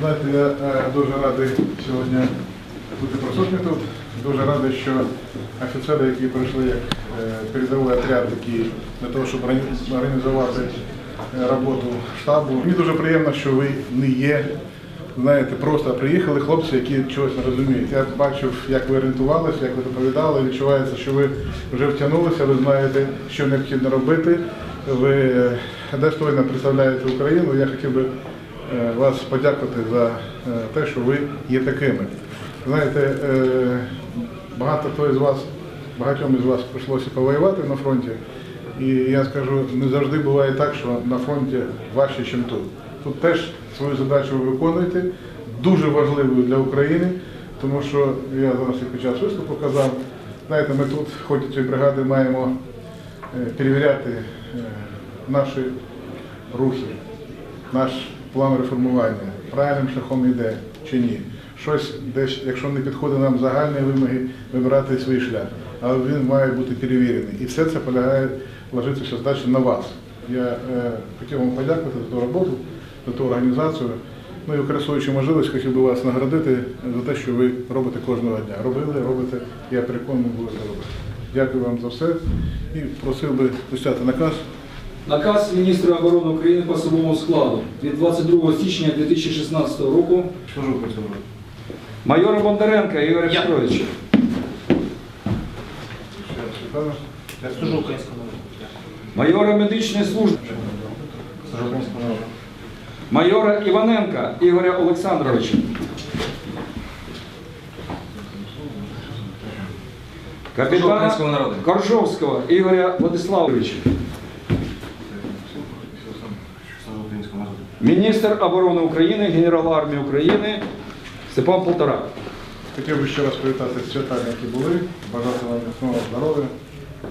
Знаєте, я е, дуже радий сьогодні бути присутнім тут. Дуже радий, що офіцери, які прийшли як е, передовий отряд, який для того, щоб організувати е, роботу штабу. Мені дуже приємно, що ви не є, знаєте, просто приїхали хлопці, які чогось не розуміють. Я бачив, як ви орієнтувалися, як ви доповідали. Відчувається, що ви вже втягнулися, ви знаєте, що необхідно робити. Ви достойно представляєте Україну. Я хотів би вас подякувати за е, те, що ви є такими. Знаєте, е, багато хто із вас, багатьом із вас прийшлося повоювати на фронті. І я скажу, не завжди буває так, що на фронті важче, ніж тут. Тут теж свою задачу ви виконуєте, дуже важливою для України, тому що я зараз і під час виступу казав, знаєте, ми тут, в ході бригади, маємо е, перевіряти е, наші рухи, наш план реформування, правильним шляхом йде чи ні. Щось десь, якщо не підходить нам загальні вимоги, вибирати свій шлях. Але він має бути перевірений. І все це полягає ложитися задача на вас. Я е, хотів вам подякувати за ту роботу, за ту організацію. Ну і використовуючи можливість, хотів би вас наградити за те, що ви робите кожного дня. Робили, робите, я переконаний, будете робити. Дякую вам за все. І просив би пустяти наказ. Наказ міністра оборони України по особовому складу від 22 січня 2016 року майора Бондаренка Ігоря Петровича. Майора медичної служби. Майора Іваненка Ігоря Олександровича. Капітана. Коржовського Ігоря Владиславовича. Міністр оборони України, генерал армії України Степан Полторак. Хотів би ще раз привітати з святами, які були, бажати вам міцного здоров'я,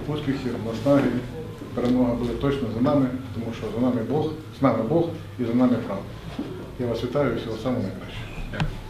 успіхів, наснаги. Перемога буде точно за нами, тому що за нами Бог, з нами Бог і за нами правда. Я вас вітаю і всього самого найкращого.